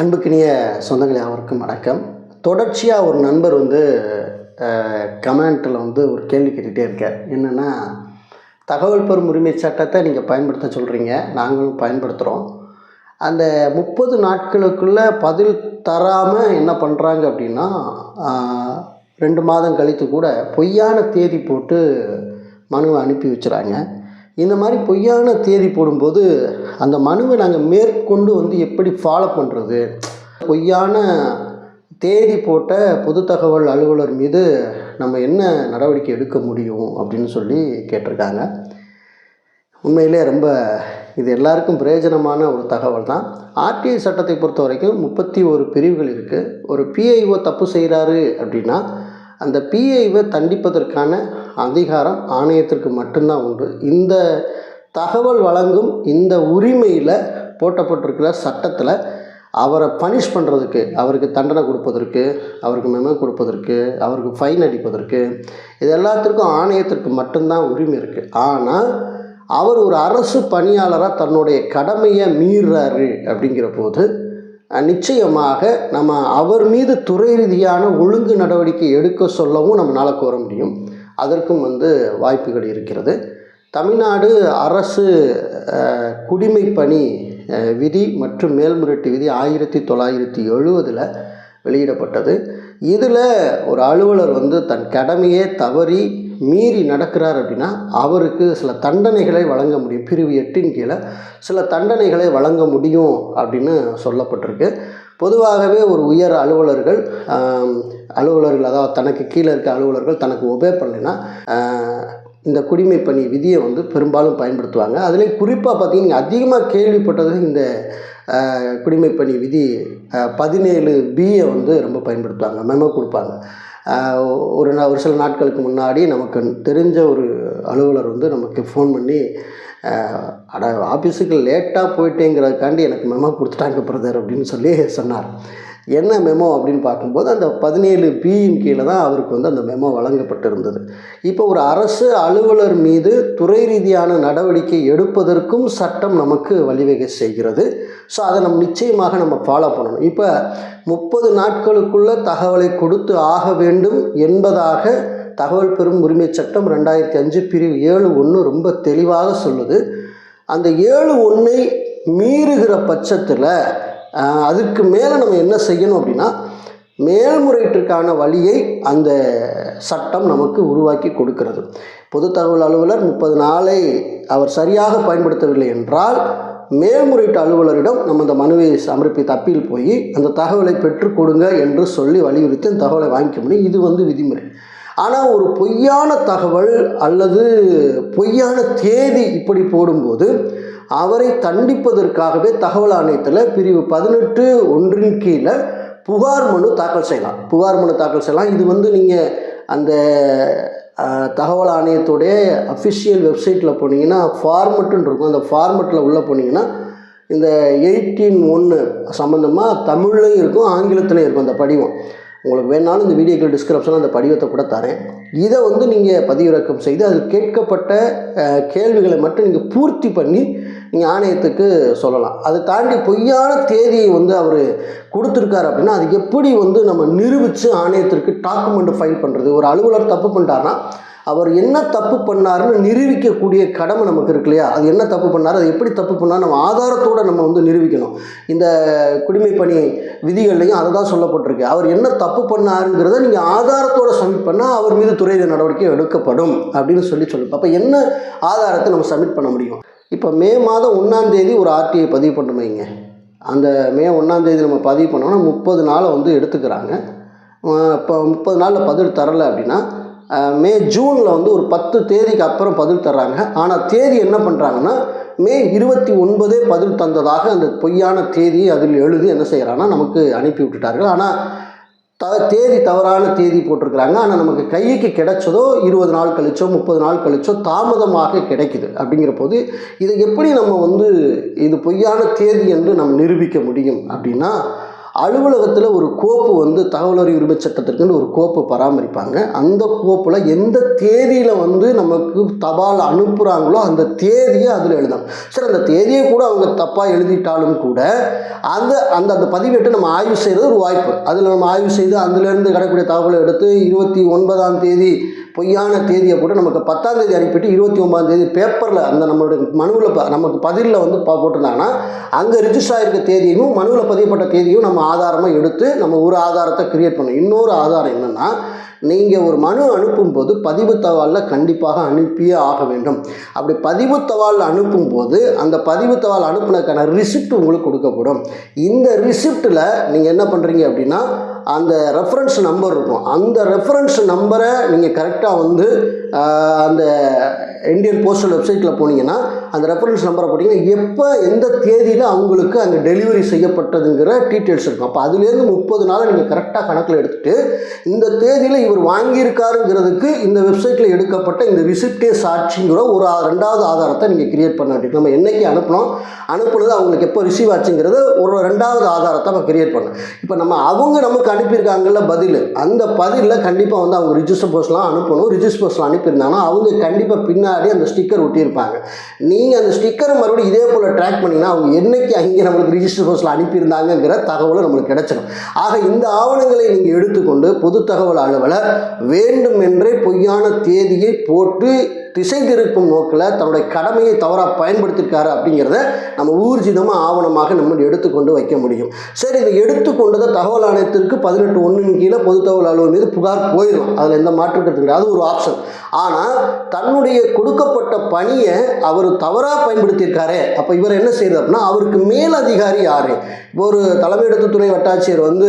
அன்புக்கினிய சொந்தங்கள் அவருக்கும் வணக்கம். தொடர்ச்சியாக ஒரு நண்பர் வந்து கமெண்ட்டில் வந்து ஒரு கேள்வி கேட்டுகிட்டே இருக்கார். என்னென்னா தகவல் பெறும் உரிமை சட்டத்தை நீங்கள் பயன்படுத்த சொல்கிறீங்க நாங்களும் பயன்படுத்துகிறோம் அந்த முப்பது நாட்களுக்குள்ளே பதில் தராமல் என்ன பண்ணுறாங்க அப்படின்னா ரெண்டு மாதம் கழித்து கூட பொய்யான தேதி போட்டு மனுவை அனுப்பி வச்சுறாங்க. இந்த மாதிரி பொய்யான தேதி போடும்போது அந்த மனுவை நாங்கள் மேற்கொண்டு வந்து எப்படி ஃபாலோ பண்ணுறது பொய்யான தேதி போட்ட பொது தகவல் அலுவலர் மீது நம்ம என்ன நடவடிக்கை எடுக்க முடியும் அப்படின்னு சொல்லி கேட்டிருக்காங்க. உண்மையிலே ரொம்ப இது எல்லாருக்கும் பிரயோஜனமான ஒரு தகவல் தான். ஆர்டிஐ சட்டத்தை பொறுத்த வரைக்கும் முப்பத்தி ஒரு பிரிவுகள் இருக்குது ஒரு பிஐஓ தப்பு செய்கிறாரு அப்படின்னா அந்த பிஐவை தண்டிப்பதற்கான அதிகாரம் ஆணையத்திற்கு மட்டும்தான் உண்டு. இந்த தகவல் வழங்கும் இந்த உரிமையில் போட்டப்பட்டிருக்கிற சட்டத்தில் அவரை பனிஷ் பண்ணுறதுக்கு அவருக்கு தண்டனை கொடுப்பதற்கு அவருக்கு மெமோ கொடுப்பதற்கு அவருக்கு ஃபைன் அடிப்பதற்கு இது எல்லாத்திற்கும் ஆணையத்திற்கு மட்டும்தான் உரிமை இருக்குது ஆனால் அவர் ஒரு அரசு பணியாளராக தன்னுடைய கடமையை மீறாரு அப்படிங்கிற போது நிச்சயமாக நம்ம அவர் மீது துறை ரீதியான ஒழுங்கு நடவடிக்கை எடுக்க சொல்லவும் நம்மளால் கோர முடியும். அதற்கும் வந்து வாய்ப்புகள் இருக்கிறது. தமிழ்நாடு அரசு குடிமை பணி விதி மற்றும் மேல்முறையீட்டு விதி ஆயிரத்தி தொள்ளாயிரத்தி எழுபதில் வெளியிடப்பட்டது. இதில் ஒரு அலுவலர் வந்து தன் கடமையே தவறி மீறி நடக்கிறார் அப்படின்னா அவருக்கு சில தண்டனைகளை வழங்க முடியும். பிரிவு எட்டின் கீழே சில தண்டனைகளை வழங்க முடியும் அப்படின்னு சொல்லப்பட்டிருக்கு. பொதுவாகவே ஒரு உயர் அலுவலர்கள் அலுவலர்கள் அதாவது தனக்கு கீழே இருக்க அலுவலர்கள் தனக்கு ஒபே பண்ணலைன்னா இந்த குடிமை பணி விதியை வந்து பெரும்பாலும் பயன்படுத்துவாங்க. அதுலேயும் குறிப்பாக பார்த்தீங்கன்னா அதிகமாக கேள்விப்பட்டது இந்த குடிமை பணி விதி பதினேழு பியை வந்து ரொம்ப பயன்படுத்துவாங்க மெமோ கொடுப்பாங்க. ஒரு ஒரு சில நாட்களுக்கு முன்னாடி நமக்கு தெரிஞ்ச ஒரு அலுவலர் வந்து நமக்கு ஃபோன் பண்ணி அட ஆஃபீஸுக்கு லேட்டாக போயிட்டேங்கிறதுக்காண்டி எனக்கு மெமோ கொடுத்துட்டாங்க பிரதர் அப்படின்னு சொல்லி சொன்னார். என்ன மெமோ அப்படின்னு பார்க்கும்போது அந்த பதினேழு பியின் கீழே தான் அவருக்கு வந்து அந்த மெமோ வழங்கப்பட்டிருந்தது. இப்போ ஒரு அரசு அலுவலர் மீது துறை ரீதியான நடவடிக்கை எடுப்பதற்கும் சட்டம் நமக்கு வழிவகை செய்கிறது. ஸோ அதை நம்ம நிச்சயமாக நம்ம ஃபாலோ பண்ணணும். இப்போ முப்பது நாட்களுக்குள்ள தகவலை கொடுத்து ஆக வேண்டும் என்பதாக தகவல் பெறும் உரிமை சட்டம் ரெண்டாயிரத்தி அஞ்சு பிரிவு ஏழு ஒன்று ரொம்ப தெளிவாக சொல்லுது. அந்த ஏழு ஒன்றை மீறுகிற பட்சத்தில் அதுக்கு மேலே நம்ம என்ன செய்யணும் அப்படின்னா மேல்முறையீட்டிற்கான வழியை அந்த சட்டம் நமக்கு உருவாக்கி கொடுக்கிறது. பொது தகவல் அலுவலர் முப்பது நாளை அவர் சரியாக பயன்படுத்தவில்லை என்றால் மேல்முறையீட்டு அலுவலரிடம் நம்ம அந்த மனுவை சமர்ப்பித்த அப்பீல் போய் அந்த தகவலை பெற்றுக் கொடுங்க என்று சொல்லி வலியுறுத்தி அந்த தகவலை வாங்கிக்க முடியும். இது வந்து விதிமுறை. ஆனால் ஒரு பொய்யான தகவல் அல்லது பொய்யான தேதி இப்படி போடும்போது அவரை தண்டிப்பதற்காகவே தகவல் ஆணையத்தில் பிரிவு பதினெட்டு ஒன்றின் கீழே புகார் மனு தாக்கல் செய்யலாம். புகார் மனு தாக்கல் செய்யலாம். இது வந்து நீங்கள் அந்த தகவல் ஆணையத்துடைய அஃபிஷியல் வெப்சைட்டில் போனீங்கன்னா ஃபார்மெட்டுன்னு இருக்கும். அந்த ஃபார்மெட்டில் உள்ளே போனீங்கன்னா இந்த எயிட்டீன் ஒன்று சம்மந்தமாக தமிழ்லையும் இருக்கும் ஆங்கிலத்துலேயும் இருக்கும் அந்த படிவம். உங்களுக்கு வேணாலும் இந்த வீடியோக்கள் டிஸ்கிரிப்ஷனில் அந்த படிவத்தை கூட தரேன். இதை வந்து நீங்கள் பதிவிறக்கம் செய்து அதில் கேட்கப்பட்ட கேள்விகளை மட்டும் நீங்கள் பூர்த்தி பண்ணி நீங்கள் ஆணையத்துக்கு சொல்லலாம். அதை தாண்டி பொய்யான தேதியை வந்து அவர் கொடுத்துருக்காரு அப்படின்னா அது எப்படி வந்து நம்ம நிரூபித்து ஆணையத்திற்கு டாக்குமெண்ட் ஃபைல் பண்ணுறது ஒரு அலுவலர் தப்பு பண்ணிட்டாருன்னா அவர் என்ன தப்பு பண்ணாருன்னு நிரூபிக்கக்கூடிய கடமை நமக்கு இருக்கு இல்லையா? அது என்ன தப்பு பண்ணார்? அது எப்படி தப்பு பண்ணார் நம்ம ஆதாரத்தோடு நம்ம வந்து நிரூபிக்கணும். இந்த குடிமை பணி விதிகள்லையும் அதை தான் சொல்லப்பட்டிருக்கு. அவர் என்ன தப்பு பண்ணாருங்கிறத நீங்கள் ஆதாரத்தோடு சப்மிட் பண்ணால் அவர் மீது துறை நடவடிக்கை எடுக்கப்படும் அப்படின்னு சொல்லி சொல்லுங்க. அப்போ என்ன ஆதாரத்தை நம்ம சப்மிட் பண்ண முடியும்? இப்போ மே மாதம் ஒன்றாந்தேதி ஒரு ஆர்டிஐ பதிவு பண்ணணும் அந்த மே ஒன்றாந்தேதி நம்ம பதிவு பண்ணோம்னா முப்பது நாளை வந்து எடுத்துக்கிறாங்க. இப்போ முப்பது நாளில் பதில் தரலை அப்படின்னா மே ஜூனில் வந்து ஒரு பத்து தேதிக்கு அப்புறம் பதில் தர்றாங்க. ஆனால் தேதி என்ன பண்ணுறாங்கன்னா மே இருபத்தி ஒன்பதே பதில் தந்ததாக அந்த பொய்யான தேதியை அதில் எழுதி என்ன செய்கிறான்னா நமக்கு அனுப்பி விட்டுட்டார்கள். ஆனால் த தேதி தவறான தேதி போட்டிருக்கிறாங்க. ஆனால் நமக்கு கைக்கு கிடைச்சதோ இருபது நாள் கழிச்சோ முப்பது நாள் கழிச்சோ தாமதமாக கிடைக்குது அப்படிங்கிற போது இதை எப்படி நம்ம வந்து இது பொய்யான தேதி என்று நம்ம நிரூபிக்க முடியும் அப்படின்னா அலுவலகத்தில் ஒரு கோப்பு வந்து தகவல் அறிவு உரிமை சட்டத்திற்குன்னு ஒரு கோப்பு பராமரிப்பாங்க. அந்த கோப்பில் எந்த தேதியில் வந்து நமக்கு தபால் அனுப்புகிறாங்களோ அந்த தேதியை அதில் எழுதணும். சரி அந்த தேதியை கூட அவங்க தப்பாக எழுதிட்டாலும் கூட அந்த அந்த அந்த பதிவேட்டை நம்ம ஆய்வு செய்கிறது ஒரு வாய்ப்பு. அதில் நம்ம ஆய்வு செய்து அதுலேருந்து கிடைக்கக்கூடிய தகவலை எடுத்து இருபத்தி ஒன்பதாம் தேதி பொய்யான தேதியை கூட நமக்கு பத்தாம் தேதி அனுப்பிட்டு இருபத்தி ஒன்பதாம் தேதி பேப்பரில் அந்த நம்மளுடைய மனுவில் ப நமக்கு பதிலில் வந்து பா போட்டிருந்தாங்கன்னா அங்கே ரிஜிஸ்டர் ஆகிருக்க தேதியும் மனுவில் பதியப்பட்ட தேதியும் நம்ம ஆதாரமாக எடுத்து நம்ம ஒரு ஆதாரத்தை கிரியேட் பண்ணணும். இன்னொரு ஆதாரம் என்னென்னா நீங்கள் ஒரு மனு அனுப்பும்போது பதிவு தவாலில் கண்டிப்பாக அனுப்பியே ஆக வேண்டும். அப்படி பதிவு தவால் அனுப்பும்போது அந்த பதிவு தவால் அனுப்புனதுக்கான ரிசிப்ட் உங்களுக்கு கொடுக்கப்படும். இந்த ரிசிப்ட்டில் நீங்கள் என்ன பண்ணுறீங்க அப்படின்னா அந்த ரெஃபரன்ஸ் நம்பர் இருக்கும். அந்த ரெஃபரன்ஸ் நம்பரை நீங்கள் கரெக்டாக வந்து அந்த இந்தியன் போஸ்டல் வெப்சைட்டில் போனீங்கன்னா அந்த ரெஃபரன்ஸ் நம்பரை போட்டிங்கன்னா எப்போ எந்த தேதியில் அவங்களுக்கு அங்கே டெலிவரி செய்யப்பட்டதுங்கிற டீட்டெயில்ஸ் இருக்கும். அப்போ அதுலேருந்து முப்பது நாளை நீங்கள் கரெக்டாக கணக்கில் எடுத்துகிட்டு இந்த தேதியில் இவர் வாங்கியிருக்காருங்கிறதுக்கு இந்த வெப்சைட்டில் எடுக்கப்பட்ட இந்த ரிசிப்டே சாட்சிங்கிற ஒரு ஆ- ரெண்டாவது ஆதாரத்தை நீங்கள் கிரியேட் பண்ண வேண்டியது. நம்ம என்னைக்கு அனுப்பணும் அனுப்புனது அவங்களுக்கு எப்போ ரிசீவ் ஆச்சுங்கிறத ஒரு ரெண்டாவது ஆதாரத்தை நம்ம கிரியேட் பண்ணணும். இப்போ நம்ம அவங்க நமக்கு அனுப்பியிருக்காங்கல்ல பதில் அந்த பதிலில் கண்டிப்பாக வந்து அவங்க ரிஜிஸ்டர் போஸ்ட்லாம் அனுப்பணும். ரிஜிஸ்டர் போஸ்ட்லாம் இருந்தாங்கன்னா அவங்க கண்டிப்பாக பின்னாடி அந்த ஸ்டிக்கர் ஒட்டியிருப்பாங்க. நீங்கள் அந்த ஸ்டிக்கரை மறுபடியும் இதே போல் ட்ராக் பண்ணிங்கன்னா அவங்க என்னைக்கு அங்கே நம்மளுக்கு ரிஜிஸ்டர் போஸ்ட்டில் அனுப்பியிருந்தாங்கங்கிற தகவலும் நம்மளுக்கு கிடைச்சிடும். ஆக இந்த ஆவணங்களை நீங்கள் எடுத்துக்கொண்டு பொது தகவல் அலுவலர் வேண்டுமென்றே பொய்யான தேதியை போட்டு திசை திருப்பும் நோக்கில் தன்னுடைய கடமையை தவறாக பயன்படுத்திருக்காரு அப்படிங்கிறத நம்ம ஊர்ஜிதமாக ஆவணமாக நம்ம எடுத்துக்கொண்டு வைக்க முடியும். சரி இதை எடுத்துக்கொண்டதை தகவல் ஆணையத்திற்கு பதினெட்டு ஒன்றின் கீழே பொது தகவல் அலுவலர் மீது புகார் போயிடும் அதில் எந்த மாற்றம் கிடையாது. அது ஒரு ஆப்ஷன் ஆனால் தன்னுடைய கொடுக்கப்பட்ட பணியை அவர் தவறாக பயன்படுத்தியிருக்காரே. அப்போ இவர் என்ன செய்யுது அப்படின்னா அவருக்கு மேல் அதிகாரி யார்? இப்போ ஒரு தலைமையிடத்து துணை வட்டாட்சியர் வந்து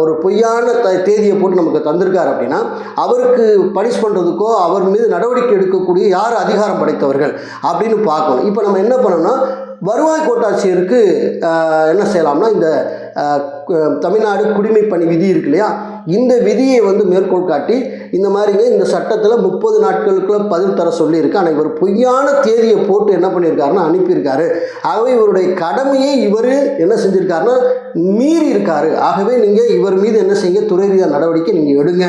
ஒரு பொய்யான த தேதியை போட்டு நமக்கு தந்திருக்கார் அப்படின்னா அவருக்கு பனிஷ் பண்ணுறதுக்கோ அவர் மீது நடவடிக்கை நடவடிக்கை எடுக்கக்கூடிய யார் அதிகாரம் படைத்தவர்கள் அப்படின்னு பார்க்கணும். இப்போ நம்ம என்ன பண்ணோம்னா வருவாய் கோட்டாட்சியருக்கு என்ன செய்யலாம்னா இந்த தமிழ்நாடு குடிமை பணி விதி இருக்கு இல்லையா? இந்த விதியை வந்து மேற்கோள் காட்டி இந்த மாதிரிங்க இந்த சட்டத்தில் முப்பது நாட்களுக்குள்ள பதில் தர சொல்லியிருக்கு. ஆனால் இவர் பொய்யான தேதியை போட்டு என்ன பண்ணியிருக்காருன்னா அனுப்பியிருக்காரு. ஆகவே இவருடைய கடமையை இவர் என்ன செஞ்சுருக்காருன்னா மீறி இருக்காரு. ஆகவே நீங்கள் இவர் மீது என்ன செய்ய துறை ரீதியாக நடவடிக்கை நீங்கள் எடுங்க.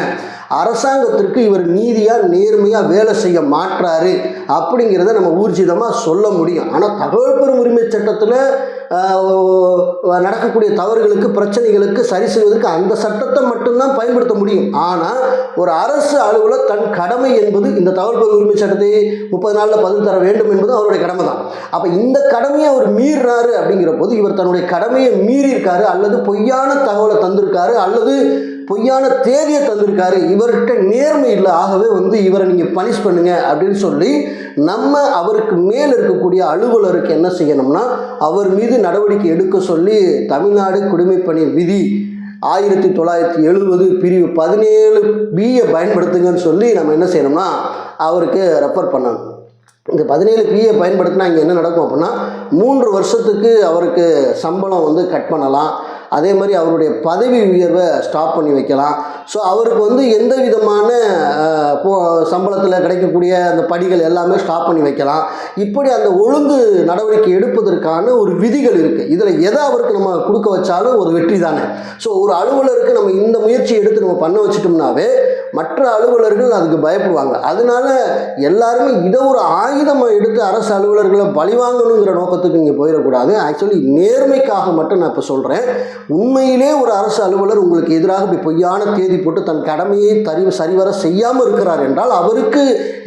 அரசாங்கத்திற்கு இவர் நீதியாக நேர்மையாக வேலை செய்ய மாற்றாரு அப்படிங்கிறத நம்ம ஊர்ஜிதமாக சொல்ல முடியும். ஆனால் தகவல் பெறும் உரிமை சட்டத்தில் நடக்கக்கூடிய தவறுகளுக்கு பிரச்சனைகளுக்கு சரி செய்வதற்கு அந்த சட்டத்தை மட்டும்தான் பயன்படுத்த முடியும். ஆனால் ஒரு அரசு அலுவலர் தன் கடமை என்பது இந்த தகவல் பெறும் உரிமை சட்டத்தை முப்பது நாளில் பதில் தர வேண்டும் என்பது அவருடைய கடமை தான் அப்போ இந்த கடமையை அவர் மீறினாரு அப்படிங்கிற போது இவர் தன்னுடைய கடமையை மீறியிருக்காரு அல்லது பொய்யான தகவலை தந்திருக்காரு அல்லது பொய்யான தேதியை தந்திருக்காரு. இவர்கிட்ட நேர்மை இல்லை. ஆகவே வந்து இவரை நீங்கள் பனிஷ் பண்ணுங்க அப்படின்னு சொல்லி நம்ம அவருக்கு மேல் இருக்கக்கூடிய அலுவலருக்கு என்ன செய்யணும்னா அவர் மீது நடவடிக்கை எடுக்க சொல்லி தமிழ்நாடு குடிமைப்பணி விதி ஆயிரத்தி தொள்ளாயிரத்தி எழுபது பிரிவு பதினேழு பியை பயன்படுத்துங்கன்னு சொல்லி நம்ம என்ன செய்யணும்னா அவருக்கு ரெஃபர் பண்ணணும். இந்த பதினேழு பிஏ பயன்படுத்தினா இங்கே என்ன நடக்கும் அப்படின்னா மூன்று வருஷத்துக்கு அவருக்கு சம்பளம் வந்து கட் பண்ணலாம். அதே மாதிரி அவருடைய பதவி உயர்வை ஸ்டாப் பண்ணி வைக்கலாம். ஸோ அவருக்கு வந்து எந்த விதமான போ சம்பளத்தில் கிடைக்கக்கூடிய அந்த படிகள் எல்லாமே ஸ்டாப் பண்ணி வைக்கலாம். இப்படி அந்த ஒழுங்கு நடவடிக்கை எடுப்பதற்கான ஒரு விதிகள் இருக்குது இதில் எதை அவருக்கு நம்ம கொடுக்க வச்சாலும் ஒரு வெற்றி தானே. ஸோ ஒரு அலுவலருக்கு நம்ம இந்த முயற்சி எடுத்து நம்ம பண்ண வச்சிட்டோம்னாவே மற்ற அலுவலர்கள் அதுக்கு பயப்படுவாங்க. அதனால எல்லாருமே இதை ஒரு ஆயுதமாக எடுத்து அரசு அலுவலர்களை பழிவாங்கணுங்கிற நோக்கத்துக்கு இங்கே போயிடக்கூடாது. ஆக்சுவலி நேர்மைக்காக மட்டும் நான் இப்போ சொல்கிறேன் உண்மையிலே ஒரு அரசு அலுவலர் உங்களுக்கு எதிராக இப்படி பொய்யான தேதி போட்டு தன் கடமையை தரி சரிவர செய்யாமல் இருக்கிறார் என்றால் அவருக்கு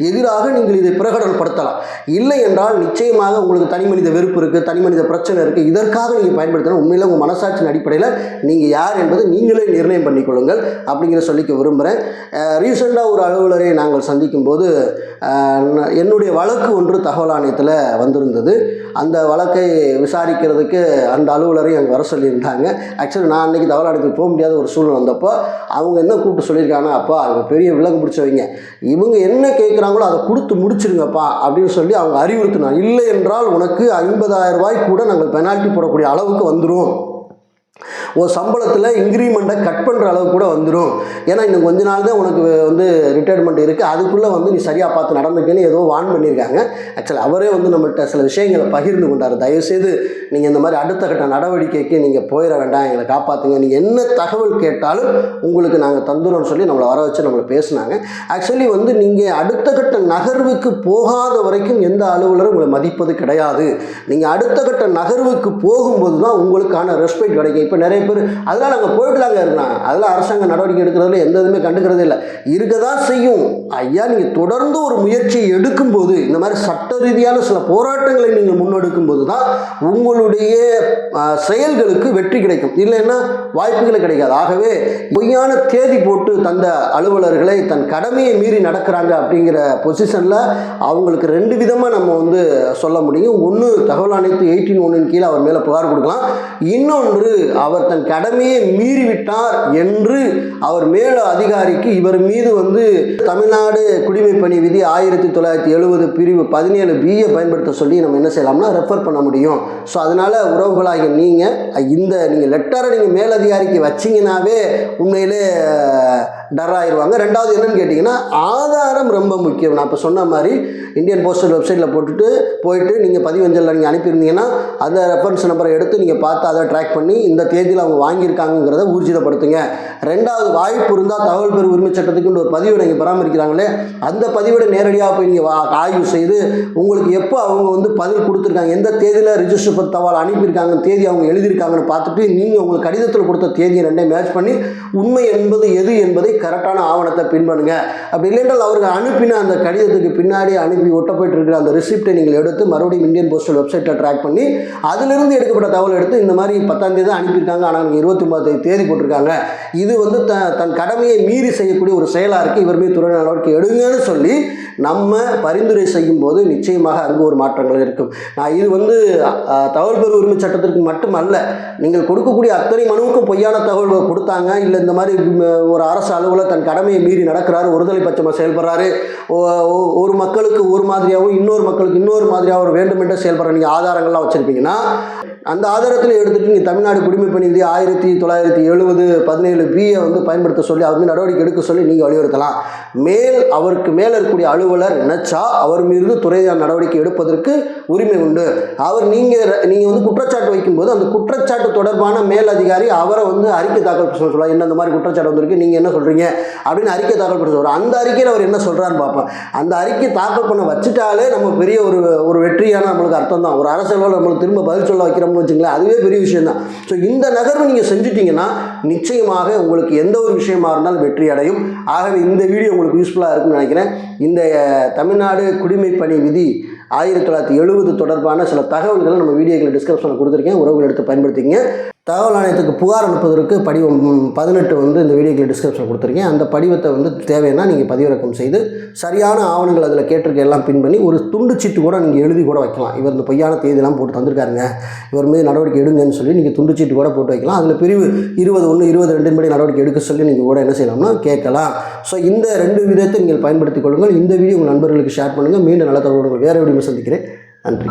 எதிராக நீங்கள் இதை பிரகடனப்படுத்தலாம். இல்லை என்றால் நிச்சயமாக உங்களுக்கு தனி மனித வெறுப்பு இருக்குது தனி மனித பிரச்சனை இருக்குது இதற்காக நீங்கள் பயன்படுத்தணும். உண்மையில் உங்கள் மனசாட்சியின் அடிப்படையில் நீங்கள் யார் என்பதை நீங்களே நிர்ணயம் பண்ணிக்கொள்ளுங்கள் அப்படிங்கிற சொல்லிக்க விரும்புகிறேன் ரீசெண்டாக ஒரு அலுவலரை நாங்கள் சந்திக்கும் போது என்னுடைய வழக்கு ஒன்று தகவல் ஆணையத்தில் வந்திருந்தது. அந்த வழக்கை விசாரிக்கிறதுக்கு அந்த அலுவலரை அங்கே வர சொல்லியிருந்தாங்க. ஆக்சுவலி நான் அன்றைக்கி தகவல் ஆணையத்துக்கு போக முடியாத ஒரு சூழ்நிலை வந்தப்போ அவங்க என்ன கூப்பிட்டு சொல்லியிருக்காங்கன்னா அப்பா அவங்க பெரிய விலங்கு பிடிச்சவங்க. இவங்க என்ன கேட்குறாங்களோ அதை கொடுத்து முடிச்சிருங்கப்பா அப்படின்னு சொல்லி அவங்க அறிவுறுத்தினாங்க. இல்லை என்றால் உனக்கு ஐம்பதாயிரம் ரூபாய் கூட நாங்கள் பெனால்ட்டி போடக்கூடிய அளவுக்கு வந்துடும் ஒரு சம்பளத்தில் இன்க்ரிமெண்ட்டை கட் பண்ணுற அளவு கூட வந்துடும் ஏன்னா இன்னும் கொஞ்ச நாள் தான் உனக்கு வந்து ரிட்டையர்மெண்ட் இருக்குது அதுக்குள்ளே வந்து நீ சரியாக பார்த்து நடந்துக்கன்னு ஏதோ வான் பண்ணியிருக்காங்க ஆக்சுவலி அவரே வந்து நம்மள்கிட்ட சில விஷயங்களை பகிர்ந்து கொண்டார். தயவுசெய்து நீங்கள் இந்த மாதிரி அடுத்த கட்ட நடவடிக்கைக்கு நீங்கள் போயிட வேண்டாம். எங்களை காப்பாற்றுங்க நீங்கள் என்ன தகவல் கேட்டாலும் உங்களுக்கு நாங்கள் தந்துடும்னு சொல்லி நம்மளை வர வச்சு நம்மளை பேசுனாங்க. ஆக்சுவலி வந்து நீங்கள் அடுத்த கட்ட நகர்வுக்கு போகாத வரைக்கும் எந்த அலுவலரும் உங்களை மதிப்பது கிடையாது. நீங்கள் அடுத்த கட்ட நகர்வுக்கு போகும்போது தான் உங்களுக்கான ரெஸ்பெக்ட் கிடைக்கும். இப்போ நிறைய பேர் அதெல்லாம் நாங்கள் போயிட்டு தாங்க இருந்தாங்க. அதெல்லாம் அரசாங்க நடவடிக்கை எடுக்கிறதுல எந்த இதுவுமே கண்டுக்கிறதே இல்லை. இருக்க தான் செய்யும். ஐயா நீங்கள் தொடர்ந்து ஒரு முயற்சியை எடுக்கும்போது இந்த மாதிரி சட்ட ரீதியான சில போராட்டங்களை நீங்கள் முன்னெடுக்கும் போது தான் உங்களுடைய செயல்களுக்கு வெற்றி கிடைக்கும். இல்லைன்னா வாய்ப்புகளை கிடைக்காது. ஆகவே பொய்யான தேதி போட்டு தந்த அலுவலர்களை தன் கடமையை மீறி நடக்கிறாங்க அப்படிங்கிற பொசிஷனில் அவங்களுக்கு ரெண்டு விதமாக நம்ம வந்து சொல்ல முடியும். ஒன்று தகவல் அனைத்து எயிட்டீன் ஒன்றின் கீழே அவர் மேலே புகார் கொடுக்கலாம். இன்னொன்று அவர் தன் கடமையை மீறிவிட்டார் என்று அவர் மேல அதிகாரிக்கு இவர் மீது வந்து தமிழ்நாடு குடிமை பணி விதி ஆயிரத்தி தொள்ளாயிரத்தி எழுபது பிரிவு பதினேழு பிஏ பயன்படுத்த சொல்லி நம்ம என்ன செய்யலாம்னா ரெஃபர் பண்ண முடியும். ஸோ அதனால் உறவுகளாகிய நீங்கள் இந்த நீங்கள் லெட்டரை நீங்கள் மேலதிகாரிக்கு வச்சிங்கனாவே உண்மையிலே டர் ஆயிடுவாங்க ரெண்டாவது என்னன்னு கேட்டிங்கன்னா ஆதாரம் ரொம்ப முக்கியம். நான் இப்போ சொன்ன மாதிரி இந்தியன் போஸ்டல் வெப்சைட்டில் போட்டுட்டு போயிட்டு நீங்கள் பதிவஞ்சலில் நீங்கள் அனுப்பியிருந்தீங்கன்னா அந்த ரெஃபரன்ஸ் நம்பரை எடுத்து நீங்கள் பார்த்து அதை ட்ராக் பண்ணி இந்த தேதியில் அவங்க வாங்கியிருக்காங்கிறத ஊர்ஜிதப்படுத்துங்க. ரெண்டாவது வாய்ப்பு இருந்தால் தகவல் பெறும் உரிமை சட்டத்துக்கு ஒரு பதிவை நீங்கள் பராமரிக்கிறாங்களே அந்த பதிவேடை நேரடியாக போய் நீங்கள் வா ஆய்வு செய்து உங்களுக்கு எப்போ அவங்க வந்து பதில் கொடுத்துருக்காங்க எந்த தேதியில் ரிஜிஸ்டர் தவால் அனுப்பியிருக்காங்க தேதி அவங்க எழுதியிருக்காங்கன்னு பார்த்துட்டு நீங்கள் உங்களுக்கு கடிதத்தில் கொடுத்த தேதியை ரெண்டையும் மேட்ச் பண்ணி உண்மை என்பது எது என்பதை கரெக்டான ஆவணத்தை பின் பண்ணுங்க. அப்படி இல்லைன்றால் அவர்கள் அனுப்பின அந்த கடிதத்துக்கு பின்னாடி அனுப்பி ஒட்டப்பட்டு இருக்கிற அந்த ரிசிப்டை நீங்கள் எடுத்து மறுபடியும் இந்தியன் போஸ்டல் வெப்சைட்டை ட்ராக் பண்ணி அதிலிருந்து எடுக்கப்பட்ட தகவல் எடுத்து இந்த மாதிரி பத்தாம் தேதி அனுப்பியிருக்காங்க. ஆனால் நீங்கள் இருபத்தி ஒன்பது தேதி போட்டிருக்காங்க. இது வந்து த தன் கடமையை மீறி செய்யக்கூடிய ஒரு செயலாக இருக்குது இவர் மீது துறை நடவடிக்கை எடுங்கன்னு சொல்லி நம்ம பரிந்துரை செய்யும் போது நிச்சயமாக அங்கு ஒரு மாற்றங்கள் இருக்கும். நான் இது வந்து தகவல் பெறு உரிமை சட்டத்திற்கு மட்டுமல்ல நீங்கள் கொடுக்கக்கூடிய அத்தனை மனுவுக்கும் பொய்யான தகவல் கொடுத்தாங்க இல்லை இந்த மாதிரி ஒரு அரசு அலுவலர் தன் கடமையை மீறி நடக்கிறாரு ஒருதலை பட்சமாக செயல்படுறாரு ஒரு மக்களுக்கு ஒரு மாதிரியாகவும் இன்னொரு மக்களுக்கு இன்னொரு மாதிரியாகவும் வேண்டுமென்றே செயல்படுற நீங்கள் ஆதாரங்கள்லாம் வச்சுருப்பீங்கன்னா அந்த ஆதாரத்தில் எடுத்துகிட்டு நீங்கள் தமிழ்நாடு குடிமை பணி விதி ஆயிரத்தி தொள்ளாயிரத்தி எழுபது பதினேழு பியை வந்து பயன்படுத்த சொல்லி அவர் மீது நடவடிக்கை எடுக்க சொல்லி நீங்கள் வலியுறுத்தலாம். மேல் அவருக்கு மேலே இருக்கக்கூடிய அலுவலர் நினச்சா அவர் மீது துறையான நடவடிக்கை எடுப்பதற்கு உரிமை உண்டு. அவர் நீங்கள் நீங்கள் வந்து குற்றச்சாட்டு வைக்கும்போது அந்த குற்றச்சாட்டு தொடர்பான மேல் அதிகாரி அவரை வந்து அறிக்கை தாக்கல் பண்ண சொல்லலாம் என்ன இந்த மாதிரி குற்றச்சாட்டு வந்திருக்கு நீங்கள் என்ன சொல்கிறீங்க அப்படின்னு அறிக்கை தாக்கல் பண்ண சொல்கிறார் அந்த அறிக்கையில் அவர் என்ன சொல்கிறான்னு பார்ப்போம். அந்த அறிக்கை தாக்கல் பண்ண வச்சுட்டாலே நம்ம பெரிய ஒரு ஒரு வெற்றியான நம்மளுக்கு அர்த்தம் தான் ஒரு அரசியலோடு நம்மளுக்கு திரும்ப பதில் சொல்ல பண்ணணும்னு வச்சுங்களேன் அதுவே பெரிய விஷயம் தான் ஸோ இந்த நகர்வு நீங்கள் செஞ்சுட்டீங்கன்னா நிச்சயமாக உங்களுக்கு எந்த ஒரு விஷயமா இருந்தாலும் வெற்றி அடையும். ஆகவே இந்த வீடியோ உங்களுக்கு யூஸ்ஃபுல்லாக இருக்கும்னு நினைக்கிறேன். இந்த தமிழ்நாடு குடிமை பணி விதி ஆயிரத்தி தொள்ளாயிரத்தி எழுபது தொடர்பான சில தகவல்களை நம்ம வீடியோக்களை டிஸ்கிரிப்ஷனில் கொடுத்துருக்கேன். உறவுகள் எடுத்து பயன்படுத்திங்க தகவல் ஆணையத்துக்கு புகார் அனுப்புவதற்கு படிவம் பதினெட்டு வந்து இந்த வீடியோக்களை டிஸ்கிரிப்ஷன் கொடுத்துருக்கேன். அந்த படிவத்தை வந்து தேவைன்னா நீங்கள் பதிவிறக்கம் செய்து சரியான ஆவணங்கள் அதில் கேட்டிருக்க எல்லாம் பின் பண்ணி ஒரு துண்டு சீட்டு கூட நீங்கள் எழுதி கூட வைக்கலாம். இவர் இந்த பொய்யான தேதியெல்லாம் போட்டு தந்திருக்காருங்க. இவர் மீது நடவடிக்கை எடுங்கன்னு சொல்லி நீங்கள் துண்டு சீட்டு கூட போட்டு வைக்கலாம். அதில் பிரிவு இருபது ஒன்று இருபது ரெண்டு படி நடவடிக்கை எடுக்க சொல்லி நீங்கள் கூட என்ன செய்யலாம்னா கேட்கலாம். ஸோ இந்த ரெண்டு விதத்தை நீங்கள் பயன்படுத்திக் கொள்ளுங்கள். இந்த வீடியோ உங்கள் நண்பர்களுக்கு ஷேர் பண்ணுங்கள் மீண்டும் நல்ல தகவல்கள் வேறு வீடியோ சந்திக்கிறேன். நன்றி.